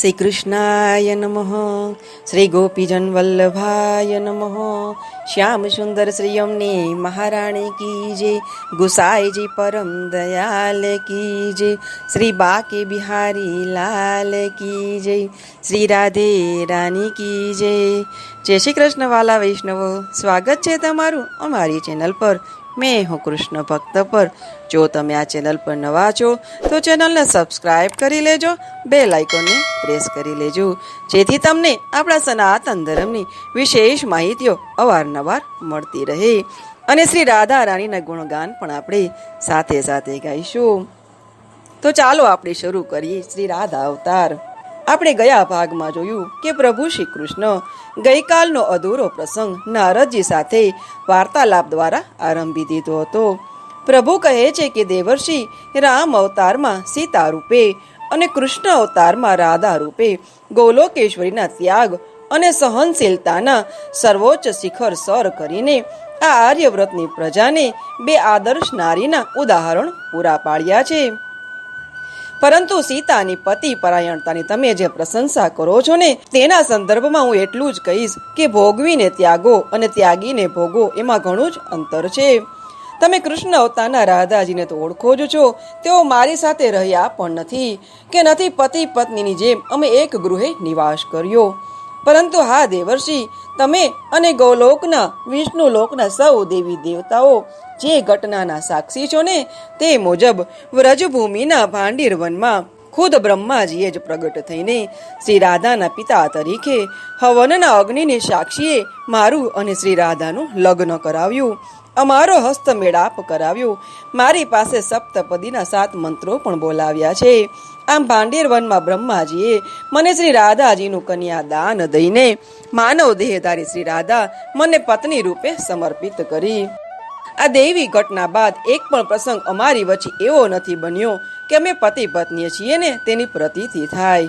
શ્રી કૃષ્ણાય નમઃ. શ્રી ગોપીજન વલ્લભાય નમઃ. શ્યામ સુંદર શ્રી અમને મહારાણી કી જય. ગુસાઈજી પરમ દયાલ કી જય. શ્રી બાકે બિહારી લાલ કી જય. શ્રી રાધે રાની કી જય. જય શ્રી કૃષ્ણ વાલા વૈષ્ણવો, સ્વાગત છે તમારું અમારી ચેનલ પર. મેં હું કૃષ્ણ ભક્ત પર. જો તમે આ ચેનલ પર નવા છો, તો ચેનલને સબસ્ક્રાઇબ કરી લેજો બે લાઇકોનને પ્રેસ કરી લેજો, જેથી તમને આપણા સનાતન ધર્મની વિશેષ માહિતીઓ અવારનવાર મળતી રહે. અને શ્રી રાધા રાણીના ગુણગાન પણ આપણે સાથે સાથે ગાઈશું. તો ચાલો આપણે શરૂ કરીએ શ્રી રાધા અવતાર. આપણે ગયા ભાગમાં જોયું કે પ્રભુ શ્રી કૃષ્ણ ગઈકાલનો અધૂરો પ્રસંગ નારદજી સાથે વાર્તાલાપ દ્વારા આરંભી દીધો હતો. પ્રભુ કહે છે કે દેવર્ષિ રામ અવતારમાં સીતા રૂપે અને કૃષ્ણ અવતારમાં રાધા રૂપે ગોલોકેશ્વરીના ત્યાગ અને સહનશીલતાના સર્વોચ્ચ શિખર સર કરીને આ આર્યવ્રતની પ્રજાને બે આદર્શ નારીના ઉદાહરણ પૂરા પાડ્યા છે. પરંતુ સીતાની પતિ પરાયણતાની તમે જે પ્રશંસા કરો છો ને, તેના સંદર્ભમાં હું એટલું જ કહીશ કે ભોગવીને ત્યાગો અને ત્યાગીને ભોગો એમાં ઘણું જ અંતર છે. તમે કૃષ્ણ અવતારના રાધાજીને તો ઓળખો જ છો, તેઓ મારી સાથે રહ્યા પણ નથી, કે નથી પતિ પત્નીની જેમ અમે એક ગૃહે નિવાસ કર્યો. પરંતુ હા દેવર્ષિ, તમે અને ગૌલોકના વિષ્ણુ લોકના સૌ દેવી દેવતાઓ જે ઘટનાના સાક્ષી છો ને તે મુજબ વ્રજભૂમિના ભાંડીર વનમાં ખુદ બ્રહ્માજીએ જ પ્રગટ થઈને શ્રી રાધાના પિતા તરીકે હવનના અગ્નિની સાક્ષીએ મારું અને શ્રી રાધાનું લગ્ન કરાવ્યું. અમારો હસ્તમેળાપ કરાવ્યો. મારી પાસે સપ્તપદીના સાત મંત્રો પણ બોલાવ્યા છે. આમ ભાંડેર વનમાં બ્રહ્માજીએ મને શ્રી રાધાજીનું કન્યા દાન દઈને માનવ દેહધારી શ્રી રાધા મને પત્ની રૂપે સમર્પિત કરી. આ દૈવી ઘટના બાદ એક પણ પ્રસંગ અમારી વચ્ચે એવો નથી બન્યો કે અમે પતિ પત્ની છીએ ને તેની પ્રતીતિ થાય.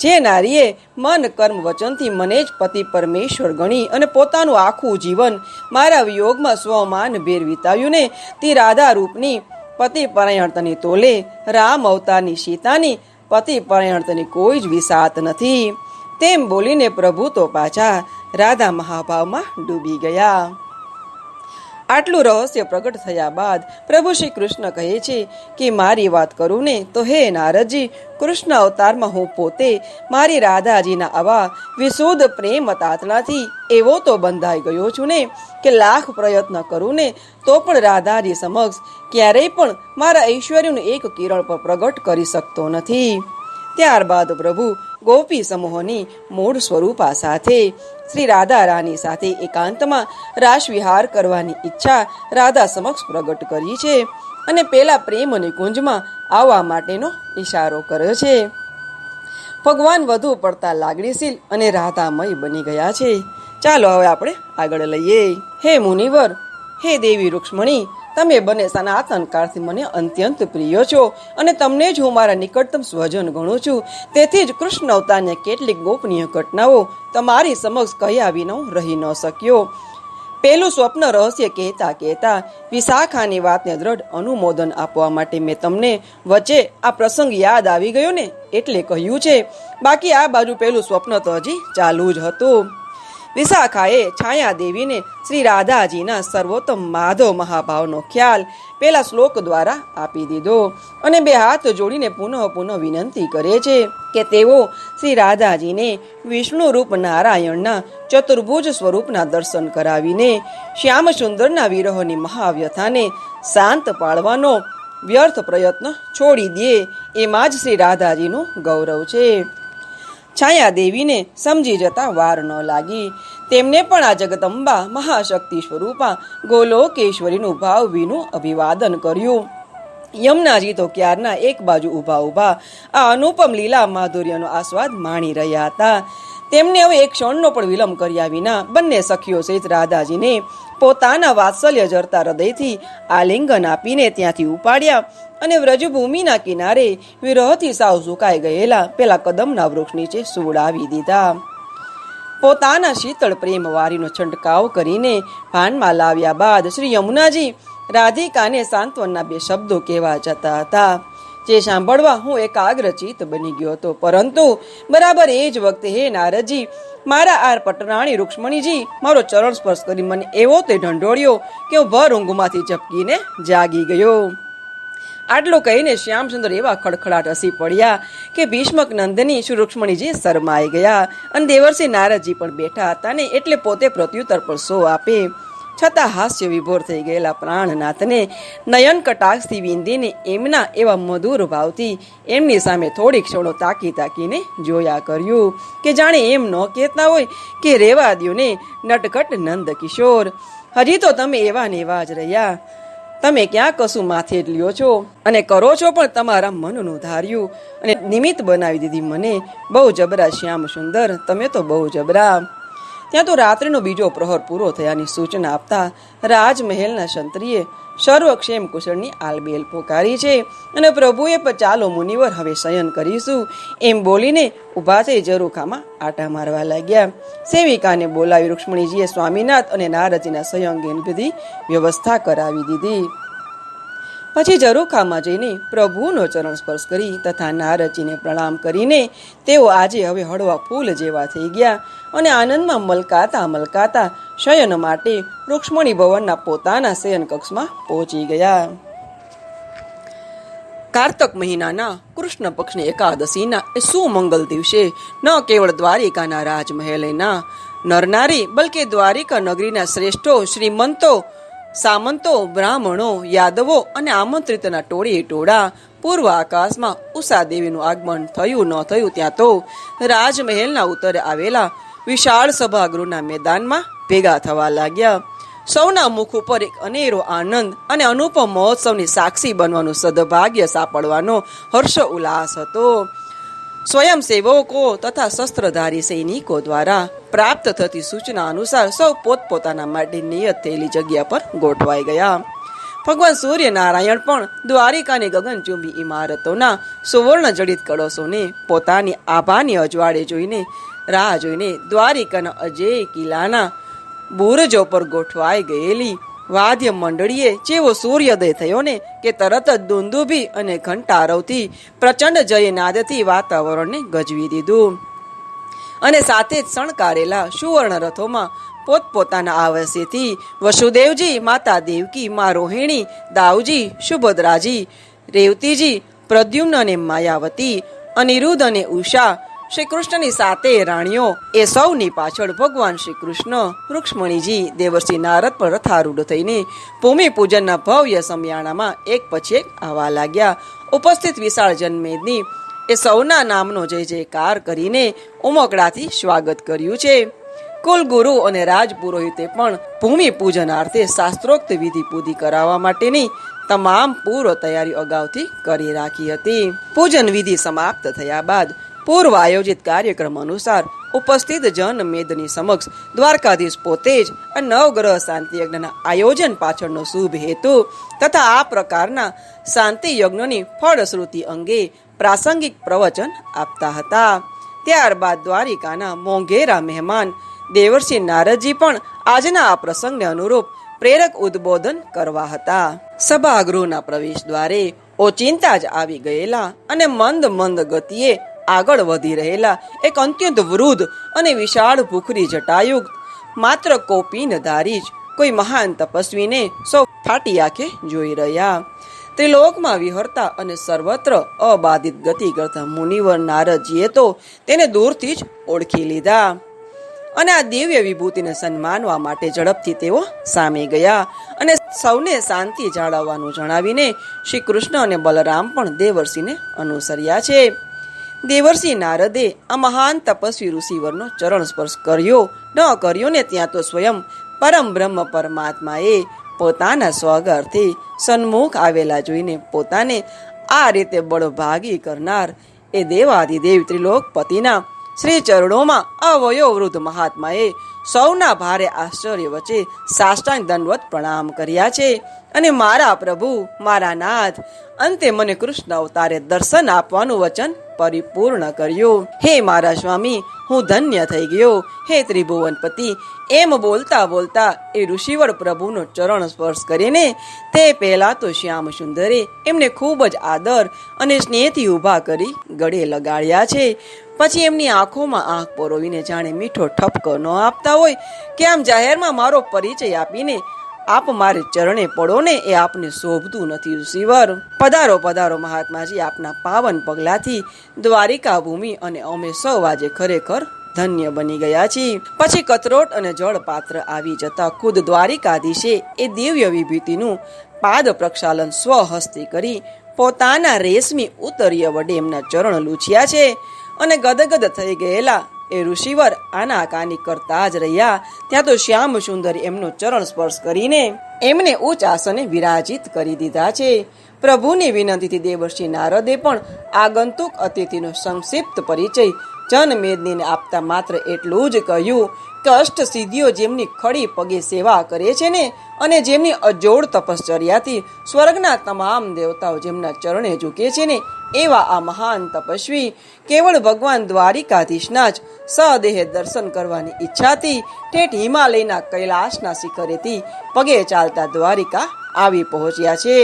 જે નારીએ મન, કર્મ, વચનથી મને જ પતિ પરમેશ્વર ગણી અને પોતાનું આખું જીવન મારા વિયોગમાં સ્વમાન ભેર વિતાવ્યું ને તે રાધા રૂપની પતિ પરાયણતાની તોલે. રામ અવતારની સીતાની પતિ પરાયણતાની કોઈ જ વિસાત નથી. તેમ બોલીને પ્રભુ તો પાછા રાધા મહાભાવમાં ડૂબી ગયા. આટલું રહસ્ય પ્રગટ થયા બાદ પ્રભુ શ્રી કૃષ્ણ કહે છે કે મારી વાત કરું ને તો હે નારદજી, કૃષ્ણ અવતારમાં હું પોતે, મારી રાધાજીના આવા વિશુદ્ધ પ્રેમ તાતનાથી એવો તો બંધાઈ ગયો છું ને કે લાખ પ્રયત્ન કરું ને તો પણ રાધાજી સમક્ષ ક્યારેય પણ મારા ઐશ્વર્યનું એક કિરણ પર પ્રગટ કરી શકતો નથી. ત્યારબાદ પ્રભુ ગોપી સમૂહોની મૂળ સ્વરૂપા સાથે શ્રી રાધા રાની સાથે એકાંતમાં રાસ વિહાર કરવાની ઈચ્છા રાધા સમક્ષ પ્રગટ કરી છે અને પેલા પ્રેમ અને કુંજમાં આવવા માટેનો ઈશારો કર્યો છે. ભગવાન વધુ પડતા લાગણીશીલ અને રાધામય બની ગયા છે. ચાલો હવે આપણે આગળ લઈએ. હે મુનિવર, હે દેવી રૂક્ષ્મણી તમે બંને સનાતન કાળથી મને અત્યંત પ્રિય છો અને તમને જ હું મારા નિકટતમ સ્વજન ગણું છું. તેથી જ કૃષ્ણ અવતારની કેટલીક ગોપનીય ઘટનાઓ તમારી સમક્ષ કહ્યા વિના રહી ન શક્યો. પેલું સ્વપ્ન રહસ્ય કહેતા કહેતા વિશાખાની વાતને દ્રઢ અનુમોદન આપવા માટે મેં તમને વચ્ચે આ પ્રસંગ યાદ આવી ગયો ને એટલે કહ્યું છે. બાકી આ બાજુ પેલું સ્વપ્ન તો હજી ચાલુ જ હતું. વિશાખાએ છાયા દેવીને શ્રી રાધાજીના સર્વોત્તમ માધવ મહાભાવનો ખ્યાલ પેલા શ્લોક દ્વારા આપી દીધો અને બે હાથ જોડીને પુનઃ પુનઃ વિનંતી કરે છે કે તેઓ શ્રી રાધાજીને વિષ્ણુ રૂપ નારાયણના ચતુર્ભુજ સ્વરૂપના દર્શન કરાવીને શ્યામ સુંદરના વિરહોની મહાવ્યથાને શાંત પાડવાનો વ્યર્થ પ્રયત્ન છોડી દે, એમાં જ શ્રી રાધાજીનું ગૌરવ છે. છાયા દેવીને સમજી જતા વાર ન લાગી. તેમને પણ આ જગદંબા મહાશક્તિ સ્વરૂપા ગોલોકેશ્વરીનું ભાવભીનું અભિવાદન કર્યું. યમુનાજી તો ક્યારના એક બાજુ ઊભા ઊભા આ અનુપમ લીલા માધુર્યનો આસ્વાદ માણી રહ્યા હતા. તેમને હવે એક ક્ષણનો પણ વિલંબ કર્યા વિના બંને સખીઓ સહિત રાધાજીને પોતાના વાત્સલ્ય જરતા હૃદયથી આલિંગન આપીને ત્યાંથી ઉપાડ્યા અને વ્રજભૂમિના કિનારે વિરહથી સાવ સુકાઈ ગયેલા પેલા કદમના વૃક્ષ નીચે સુવડાવી દીધા. પોતાના શીતળ પ્રેમ વારીનો છંટકાવ કરીને ભાનમાં લાવ્યા બાદ શ્રી યમુનાજી રાધિકાને સાંત્વનના બે શબ્દો કહેવા જતા હતા. જે સાંભળવા હું એકાગ્રચિત બની ગયો હતો, પરંતુ બરાબર એ જ વખતે હે નારદજી મારા આર પટરાણી રૂક્ષ્મણીજી, મારો ચરણ સ્પર્શ કરી મને એવો તે ઢંઢોળ્યો કે હું ભર ઊંઘમાંથી ઝપકીને જાગી ગયો. આટલું કહીને શ્યામચંદ્ર એવા ખડખડાટ હસી પડ્યા કે ભીષ્મક નંદની શ્રી રૂક્ષ્મણીજી શરમાઈ ગયા અને દેવર્ષિ નારદજી પણ બેઠા હતા ને એટલે પોતે પ્રત્યુત્તર પર સો આપે. છતાં હાસ્ય વિભોર થઈ ગયેલા પ્રાણનાથને નયન કટાક્ષથી વિંદીને એમના એવા મધુર ભાવથી એમની સામે થોડી ક્ષણો તાકી તાકીને જોયા કર્યું કે જાણે એમ ન કહેતા હોય કે રેવા દિયોને નટકટ નંદ કિશોર હજી તો તમે એવા ને એવા જ રહ્યા. તમે ક્યાં કશું માથે લ્યો છો? અને કરો છો પણ તમારા મનનું ધાર્યું. અને નિમિત્ત બનાવી દીધી મને. બહુ જબરા, શ્યામ સુંદર. તમે તો બહુ જબરા. ત્યાં તો રાત્રિનો બીજો પ્રહર પૂરો થયાની સૂચના આપતા રાજમહેલના સંત્રીએ સર્વક્ષેમ કુશળની આલબેલ પોકારી છે અને પ્રભુએ ચાલો મુનિવર હવે શયન કરીશું. એમ બોલીને ઊભા થઈ જરૂખામાં આટા મારવા લાગ્યા. સેવિકાને બોલાવી રૂક્ષ્મણીજીએ સ્વામીનાથ અને નારદજીના સંયંગેની બધી વ્યવસ્થા કરાવી દીધી. પછી ઝરૂખામાં જઈને પ્રભુનો ચરણ સ્પર્શ કરી તથા નારદજીને પ્રણામ કરીને તેઓ આજે હવે હળવા ફૂલ જેવા થઈ ગયા અને આનંદમાં મલકાતા મલકાતા શયન માટે રૂક્ષ્મણી ભવનના પોતાના શયન કક્ષમાં પહોંચી ગયા. કાર્તક મહિનાના કૃષ્ણ પક્ષની એકાદશીના એ સુમંગલ દિવસે ન કેવળ દ્વારિકાના રાજમહેલના નરનારી, બલકે દ્વારિકા નગરીના શ્રેષ્ઠો, શ્રીમંતો સામંતો, બ્રાહ્મણો, યાદવો અને આમંત્રિતના ટોળીએ ટોળા પૂર્વ આકાશમાં ઉષા દેવીનું આગમન થયું ન થયું ત્યાં તો રાજમહેલના ઉત્તરે આવેલા વિશાળ સભાગૃહના મેદાનમાં ભેગા થવા લાગ્યા. સૌના મુખ ઉપર એક અનેરો આનંદ અને અનુપમ મહોત્સવની સાક્ષી બનવાનું સદભાગ્ય સાંપડવાનો હર્ષ ઉલ્લાસ હતો. સ્વયંસેવકો તથા શસ્ત્રધારી સૈનિકો દ્વારા પ્રાપ્ત થતી સૂચના અનુસાર સૌ પોતપોતાના માટે નિયત થયેલી જગ્યા પર ગોઠવાઈ ગયા. ભગવાન સૂર્યનારાયણ પણ દ્વારિકાની ગગનચુંબી ઇમારતોના સુવર્ણ જડિત કળશોને પોતાની આભાની અજવાળે જોઈને, રાહ જોઈને દ્વારિકાના અજય કિલ્લાના બુરજો પર ગોઠવાઈ ગયેલી વાદ્ય મંડળીએ જેવો સૂર્યોદય થયો ને કે તરત જ દુંદુભી અને ઘંટારવથી પ્રચંડ જયનાદથી વાતાવરણને ગજવી દીધું. અને સાથે જ શણકારેલા સુવર્ણ રથોમાં પોતપોતાના આવશ્યથી વસુદેવજી, માતા દેવકી, મા રોહિણી, દાઉજી, સુભદ્રાજી, રેવતીજી, પ્રદ્યુમ્ન અને માયાવતી, અનિરુદ્ધ અને ઉષા શ્રી કૃષ્ણની સાતે રાણીઓ એ સૌની પાછળ ભગવાન શ્રી કૃષ્ણ રૂક્ષ્મણીજી, દેવર્ષિ નારદ પર રથારૂઢ થઈને ભૂમિ પૂજનના ભવ્ય સમયાણામાં એક પછી એક આવવા લાગ્યા. ઉપસ્થિત વિશાળ જન્મેદની એ સૌના નામનો જય જયકાર કરીને ઉમકડાથી સ્વાગત કર્યું છે. કુલગુરુ અને રાજપુરોહિતે પણ ભૂમિ પૂજન અર્થે શાસ્ત્રોક્ત વિધિ પૂરી કરાવવા માટેની તમામ પૂર્વ તૈયારી અગાઉથી કરી રાખી હતી. પૂજન વિધિ સમાપ્ત થયા બાદ પૂર્વ આયોજિત કાર્યક્રમ અનુસાર ઉપસ્થિત જન મેદની સમક્ષ દ્વારકાધીશ પોતે જ નવગ્રહ શાંતિ યજ્ઞના આયોજન પાછળનો શુભ હેતુ તથા આ પ્રકારના શાંતિ યજ્ઞની ફળશ્રુતિ અંગે પ્રાસંગિક પ્રવચન આપતા હતા. ત્યારબાદ દ્વારિકાના મોંઘેરા મહેમાન દેવર્ષિ નારદજી પણ આજના આ પ્રસંગને અનુરૂપ પ્રેરક ઉદ્બોધન કરવા હતા. સભાગૃહના પ્રવેશ દ્વારે ઓચિંતા જ આવી ગયેલા અને મંદ મંદ ગતિએ આગળ વધી રહેલા એક અત્યંત વૃદ્ધ અને વિશાળ ભૂખરી જટાયુક્ત માત્ર કોપીનધારી જ કોઈ મહાન તપસ્વીને સૌ ફાટી આંખે જોઈ રહ્યા. ત્રિલોકમાં વિહરતા અને સર્વત્ર અબાધિત ગતિ કરતા મુનિવર નારદજીએ તો તેને દૂરથી જ ઓળખી લીધા. અને આ દિવ્ય વિભૂતિને સન્માનવા માટે ઝડપથી તેઓ સામે ગયા અને સૌને શાંતિ જાળવવાનું જણાવીને શ્રી કૃષ્ણ અને બલરામ પણ દેવર્ષિને અનુસર્યા છે. દેવર્ષિ નારદે આ મહાન તપસ્વી ઋષિવરનો ચરણ સ્પર્શ કર્યો. ન કર્યો ને ત્યાં તો સ્વયં પરમ બ્રહ્મ પરમાત્માએ પોતાના સ્વગર્થે સન્મુખ આવેલા જોઈને પોતાને આ રીતે બળભાગી કરનાર એ દેવાદિદેવ ત્રિલોકપતિના શ્રી ચરણોમાં અવયો વૃદ્ધ મહાત્માએ સૌના ભારે આશ્ચર્ય વચ્ચે સાષ્ટાંગ દંડવત પ્રણામ કર્યા છે અને મારા પ્રભુ, મારા નાથ, અંતે મને કૃષ્ણ અવતારે દર્શન આપવાનું વચન પરિપૂર્ણ કર્યું. હે મારા સ્વામી, હું ધન્ય થઈ ગયો. હે ત્રિભુવનપતિ, એમ બોલતા બોલતા એ ઋષિવર પ્રભુનો ચરણ સ્પર્શ કરીને તે પહેલા તો શ્યામ સુંદરે એમને ખૂબ જ આદર અને સ્નેહથી ઊભા કરી ગળે લગાડ્યા છે. પછી એમની આંખોમાં આંખ પરોવીને જાણે મીઠો ઠપકો ન આપતા હોય કે આમ જાહેરમાં મારો પરિચય આપીને આપ મારે ચરણે પડો ને એ આપને શોભતું નથી ઋષિવર પધારો પધારો મહાત્માજી, આપના પાવન પગલાથી દ્વારિકા ભૂમિ અને અમે સૌ આજે ખરેખર ધન્ય બની ગયા છીએ. પછી કતરોટ અને જળ પાત્ર આવી જતા ખુદ દ્વારિકાધીશે એ દિવ્ય વિભૂતિનું પાદ પ્રક્ષાલન સ્વહસ્તી કરી પોતાના રેશમી ઉતરીય વડે એમના ચરણ લૂછ્યા છે. અને ગદગદ થઈ ગયેલા એ ઋષિવર આના કાની કરતા જ રહ્યા. ત્યાં તો શ્યામ સુંદર એમનો ચરણ સ્પર્શ કરીને એમને ઉચ્ચ આસને વિરાજિત કરી દીધા છે. પ્રભુની વિનંતીથી દેવર્ષિ નારદે પણ આગંતુક અતિથિનો સંક્ષિપ્ત પરિચય જનમેદનીને આપતા માત્ર એટલું જ કહ્યું. કે અષ્ટ સિદ્ધિઓ જેમની ખડી પગે સેવા કરે છે ને અને જેમની અજોડ તપશ્ચર્યાથી સ્વર્ગના તમામ દેવતાઓ જેમના ચરણે ઝૂકે છે ને એવા આ મહાન તપસ્વી કેવળ ભગવાન દ્વારિકાધીશના જ સદેહ દર્શન કરવાની ઈચ્છાથી ઠેઠ હિમાલયના કૈલાસના શિખરેથી પગે ચાલતા દ્વારિકા આવી પહોંચ્યા છે.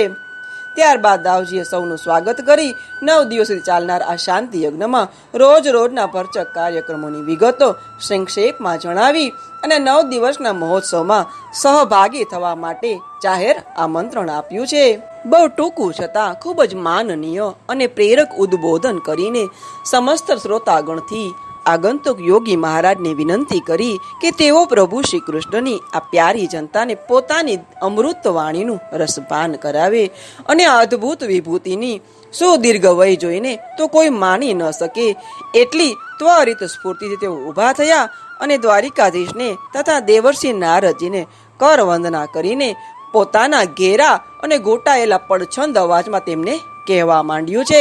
ત્યારબાદ દાવજીએ સૌનું સ્વાગત કરી નવ દિવસ સુધી ચાલનાર આ શાંતિ યજ્ઞમાં રોજ રોજના ભરચક કાર્યક્રમોની વિગતો સંક્ષેપમાં જણાવી અને નવ દિવસના મહોત્સવમાં સહભાગી થવા માટે જાહેર આમંત્રણ આપ્યું છે. બહુ ટૂંકું છતાં ખૂબ જ માનનીય અને પ્રેરક ઉદ્બોધન કરીને સમસ્ત શ્રોતાગણથી આગંતુક યોગી મહારાજને વિનંતી કરી કે તેઓ પ્રભુ શ્રી કૃષ્ણની આ પ્યારી જનતાને પોતાની અમૃત વાણીનું રસપાન કરાવે અને અદ્ભુત વિભૂતિની સુદીર્ઘ વય જોઈને તો કોઈ માની ન શકે એટલી ત્વરિત સ્ફૂર્તિથી તેઓ ઊભા થયા અને દ્વારિકાધીશને તથા દેવર્ષિ નારદજીને કર વંદના કરીને પોતાના ઘેરા અને ગોટાયેલા પડછંદ અવાજમાં તેમને કહેવા માંડ્યું છે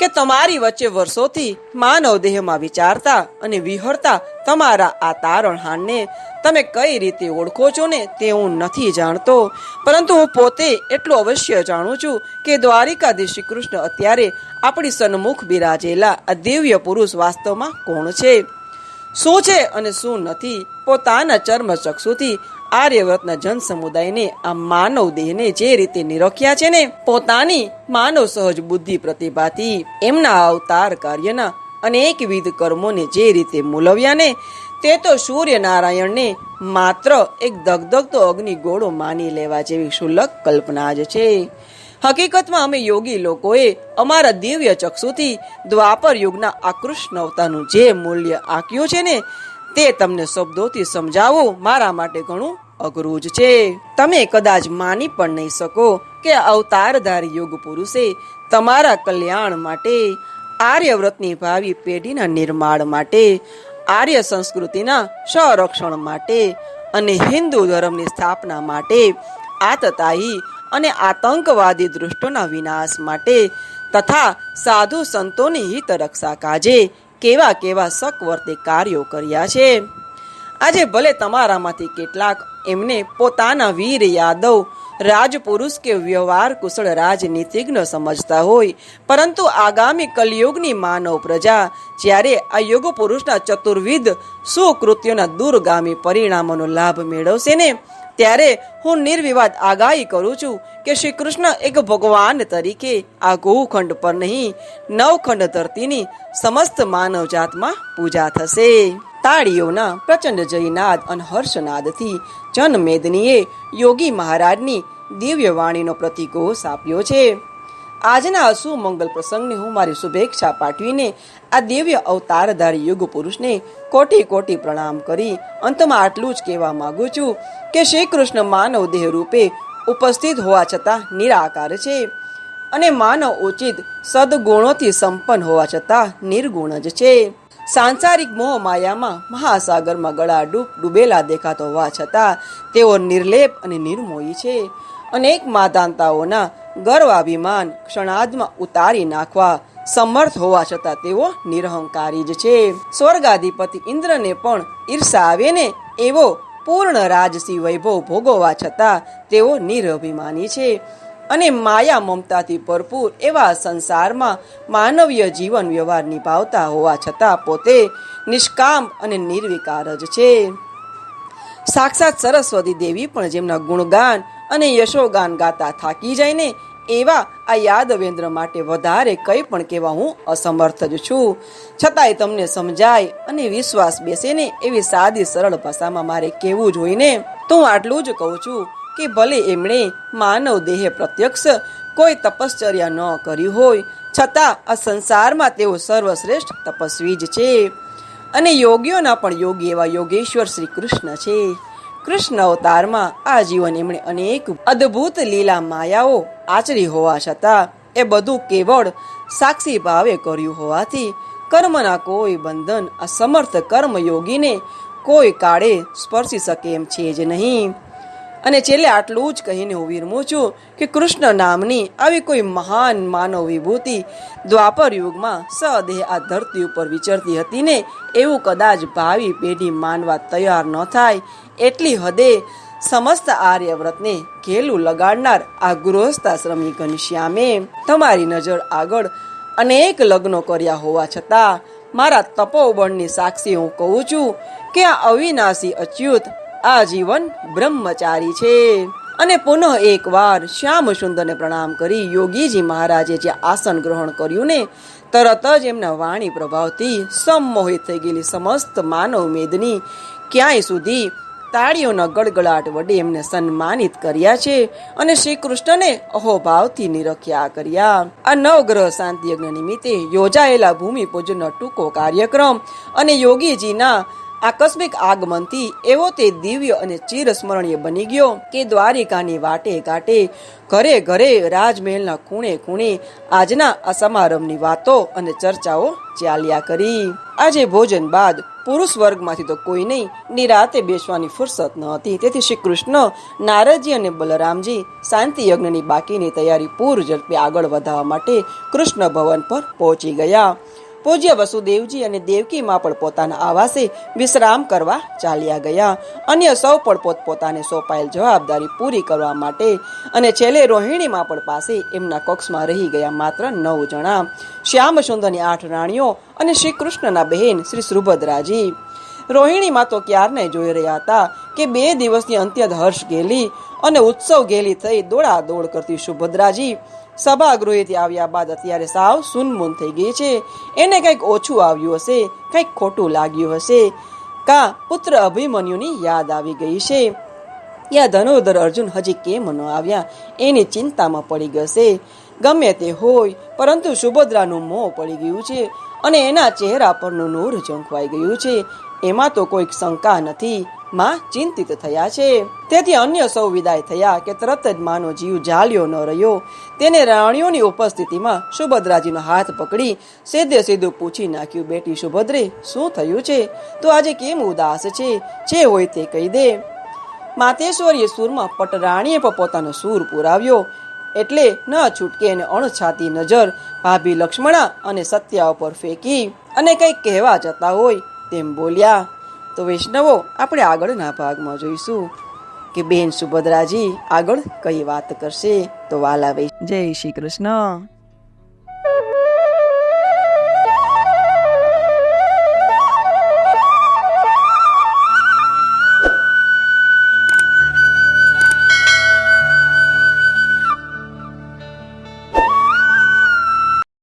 કે તમારી વચ્ચે વર્ષોથી માનવ દેહમાં વિચારતા અને વિહરતા તમારા આ તારણહાનને તમે કઈ રીતે ઓળખો છો ને તે હું નથી જાણતો. પરંતુ હું પોતે એટલું અવશ્ય જાણું છું કે દ્વારિકાધીશ શ્રી કૃષ્ણ અત્યારે આપણી સન્મુખ બિરાજેલા આ દિવ્ય પુરુષ વાસ્તવમાં કોણ છે? શું છે અને શું નથી? પોતાના ચર્મ ચક્ષુથી આર્યવ્રતના જન સમુદાયને આ માનવ દેહને જે રીતે નિરખ્યા છે ને, પોતાની માનવ સહજ બુદ્ધિ પ્રતિભાથી એમના અવતાર કાર્યના અનેકવિધ કર્મોને જે રીતે મૂલવ્યા ને, તે તો સૂર્યનારાયણને માત્ર એક દગદગતો અગ્નિ ગોળો માની લેવા જેવી શુલ્લક કલ્પના જ છે. હકીકતમાં અમે યોગી લોકોએ અમારા દિવ્ય ચક્ષુથી દ્વાપર યુગના આકૃષ્ણવતાનું જે મૂલ્ય આંક્યું છે ને તે તમને શબ્દોથી સમજાવવું મારા માટે ઘણું અઘરું જ છે. તમે કદાચ માની પણ નહીં શકો કે અવતારધારી યુગ પુરુષે તમારા કલ્યાણ માટે, આર્યવ્રતની ભાવિ પેઢીના નિર્માણ માટે, આર્ય સંસ્કૃતિના સંરક્ષણ માટે અને હિન્દુ ધર્મની સ્થાપના માટે, આતતાયી અને આતંકવાદી દૃષ્ટોના વિનાશ માટે તથા સાધુ સંતોની હિત રક્ષા કાજે કેવા કેવા સકવર્તે કાર્યો કર્યા છે. આજે ભલે તમારામાંથી કેટલાક એમને પોતાના વીર યાદવ, રાજપુરુષ કે વ્યવહાર કુશળ રાજનીતિજ્ઞ સમજતા હોય, પરંતુ આગામી કલયુગની માનવ પ્રજા જ્યારે આ યુગ પુરુષના ચતુર્વિધ સુકૃત્યોના દૂરગામી પરિણામોનો લાભ મેળવશે ને ત્યારે હું નિર્વિવાદ આગાહી કરું છું કે શ્રી કૃષ્ણ એક ભગવાન તરીકે આ ગોખંડ પર નહીં, નવખંડ ધરતીની સમસ્ત માનવજાતમાં પૂજા થશે. તાળીઓના પ્રચંડ જયનાદ અને હર્ષનાદથી જનમેદનીએ યોગી મહારાજની દિવ્ય વાણીનો પ્રતિઘોષ આપ્યો છે. આજના અશુભ મંગલ પ્રસંગને હું મારી શુભેચ્છા પાઠવીને આ દિવ્ય અવતારધારી યુગ પુરુષને કોટી કોટી પ્રણામ કરી અંતમાં આટલું જ કહેવા માંગુ છું કે શ્રી કૃષ્ણ માનવ દેહ રૂપે ઉપસ્થિત હોવા છતાં નિરાકાર છે અને માનવ ઉચિત સદગુણોથી સંપન્ન હોવા છતાં નિર્ગુણ જ છે. સાંસારિક મોહ માયામાં મહાસાગરમાં ગળા ડૂબ ડૂબેલા દેખાતો હોવા છતાં તેઓ નિર્લેપ અને નિર્મોહી છે. અનેક માધાનતાઓના ગર્વાભિમાન ક્ષણાદમાં ઉતારી નાખવા સમર્થ હોવા છતાં તેઓ નિરહંકારી જ છે. સ્વર્ગાધિપતિ ઇન્દ્રને પણ ઈર્ષા આવે ને એવો પૂર્ણ રાજસી વૈભવ ભોગવવા છતાં તેઓ નિરભિમાની છે. અને માયા મમતાથી ભરપૂર એવા સંસારમાં માનવીય જીવન વ્યવહાર નિભાવતા હોવા છતાં પોતે નિષ્કામ અને નિર્વિકાર જ છે. સાક્ષાત સરસ્વતી દેવી પણ જેમના ગુણગાન અને યશોગાન ગાતા થાકી જાય ને એવા આ યાદવેન્દ્ર માટે વધારે કંઈ પણ કહેવા હું અસમર્થ જ છું. છતાંય તમને સમજાય અને વિશ્વાસ બેસે ને એવી સાદી સરળ ભાષામાં મારે કહેવું જોઈને તો હું આટલું જ કહું છું કે ભલે એમણે માનવ દેહ પ્રત્યક્ષ કોઈ તપશ્ચર્યા ન કરી હોય, છતાં આ સંસારમાં તેઓ સર્વશ્રેષ્ઠ તપસ્વી જ છે. અને યોગીઓના પણ યોગી એવા યોગેશ્વર શ્રી કૃષ્ણ છે. કૃષ્ણ અવતારમાં આ જીવન એમણે અનેક અદ્ભુત લીલા માયાઓ આચરી હોવા છતાં એ બધું કેવળ સાક્ષી ભાવે કર્યું હોવાથી કર્મના કોઈ બંધન અસમર્થ સમર્થ કર્મયોગીને કોઈ કાળે સ્પર્શી શકે એમ છે જ નહીં. અને છેલ્લે આટલું જ કહીને હું વિરમું છું કે કૃષ્ણ નામની આવી કોઈ મહાન માનવ વિભૂતિ દ્વાપર યુગમાં સદેહ આ ધરતી ઉપર વિચરતી હતી ને એવું કદાચ ભાવિ પેઢી માનવા તૈયાર ન થાય, એટલી હદે સમસ્ત આર્યવ્રતને ઘેલું લગાડનાર આ ગૃહસ્થાશ્રમી ઘનશ્યામે તમારી નજર આગળ અનેક લગ્નો કર્યા હોવા છતાં મારા તપોબળની સાક્ષી હું કહું છું કે આ અવિનાશી અચ્યુત આ જીવન બ્રહ્મચારી છે. અને પુનઃ એકવાર શ્યામ સુંદરને પ્રણામ કરી યોગીજી મહારાજે જે આસન ગ્રહણ કર્યું ને, તરત જ એમના વાણી પ્રભાવથી સંમોહિત થઈ ગયેલી સમસ્ત માનવ મેદની ક્યાંય સુધી તાળીઓના ગડગડાટ વડે એમને સન્માનિત કર્યા છે અને શ્રી કૃષ્ણને અહોભાવથી નિરખ્યા કર્યા. આ નવગ્રહ શાંતિ યજ્ઞ નિમિત્તે યોજાયેલા ભૂમિ પૂજનનો ટૂંકો કાર્યક્રમ અને યોગીજીના આકસ્મિક આગમનથી એવો તે દિવ્ય અને ચિરસ્મરણીય બની ગયો કે દ્વારિકાની વાટે ઘાટે, ઘરે ઘરે રાજમહેલના ખૂણે ખૂણે આજના આ સમારંભની વાતો અને ચર્ચાઓ ચાલ્યા કરી. આજે ભોજન બાદ પુરુષ વર્ગમાંથી તો કોઈ નહીં, નિરાતે બેસવાની ફુરસત ન હતી. તેથી શ્રી કૃષ્ણ, નારદજી અને બલરામજી શાંતિ યજ્ઞની બાકીની તૈયારી પૂર ઝડપે આગળ વધારવા માટે કૃષ્ણ ભવન પર પહોંચી ગયા. પૂજ્ય વસુદેવજી અને દેવકીમાં પણ પોતાના આવાસે વિશ્રામ કરવા ચાલ્યા ગયા. અન્ય સૌ પણ પોતપોતાને સોંપાયેલ જવાબદારી પૂરી કરવા માટે અને છેલ્લે રોહિણીમાં પણ પાસે એમના કક્ષમાં રહી ગયા માત્ર નવ જણા. શ્યામસુંદરની આઠ રાણીઓ અને શ્રી કૃષ્ણના બહેન શ્રી સુભદ્રાજી. રોહિણીમાં તો ક્યારને જોઈ રહ્યા હતા કે બે દિવસની અંત્યદ હર્ષ ગેલી અને ઉત્સવ ગેલી થઈ દોડા દોડ કરતી સુભદ્રાજી સભાગૃહેથી આવ્યા બાદ અત્યારે સાવ સુનમૂન થઈ ગઈ છે. એને કંઈક ઓછું આવ્યું હશે, કંઈક ખોટું લાગ્યું હશે. કા પુત્ર અભિમન્યુની યાદ આવી ગઈ છે. યા ધનુર્ધર અર્જુન હજી કેમ ન આવ્યા? એની ચિંતામાં પડી ગશે. ગમે તે હોય, પરંતુ સુભદ્રાનું મોં પડી ગયું છે અને એના ચહેરા પરનું નૂર ઝંખવાઈ ગયું છે. એમાં તો કોઈક શંકા નથી. માં ચિંતિત થયા છે. તેથી અન્ય સૌ વિદાય થયા કે તરત જ માનો જીવ જાલ્યો ન રહ્યો. તેને રાણીઓની ઉપસ્થિતિમાં સુભદ્રાજીનો હાથ પકડી સીધે સીધું પૂછી નાખ્યું, બેટી સુભદ્રે, શું થયું છે? તો આજે કેમ ઉદાસ છે? જે હોય તે કહી દે. માતેશ્વરીએ સૂરમાં પટરાણીએ પણ પોતાનો સૂર પુરાવ્યો. એટલે ન છૂટકે એને અણછાતી નજર ભાભી લક્ષ્મણા અને સત્યા ઉપર ફેંકી અને કંઈક કહેવા જતા હોય તેમ બોલ્યા. તો વૈષ્ણવો, આપણે આગળના ભાગમાં જોઈશું કે બેન સુભદ્રાજી આગળ કઈ વાત કરશે. તો વાલા જય શ્રી કૃષ્ણ.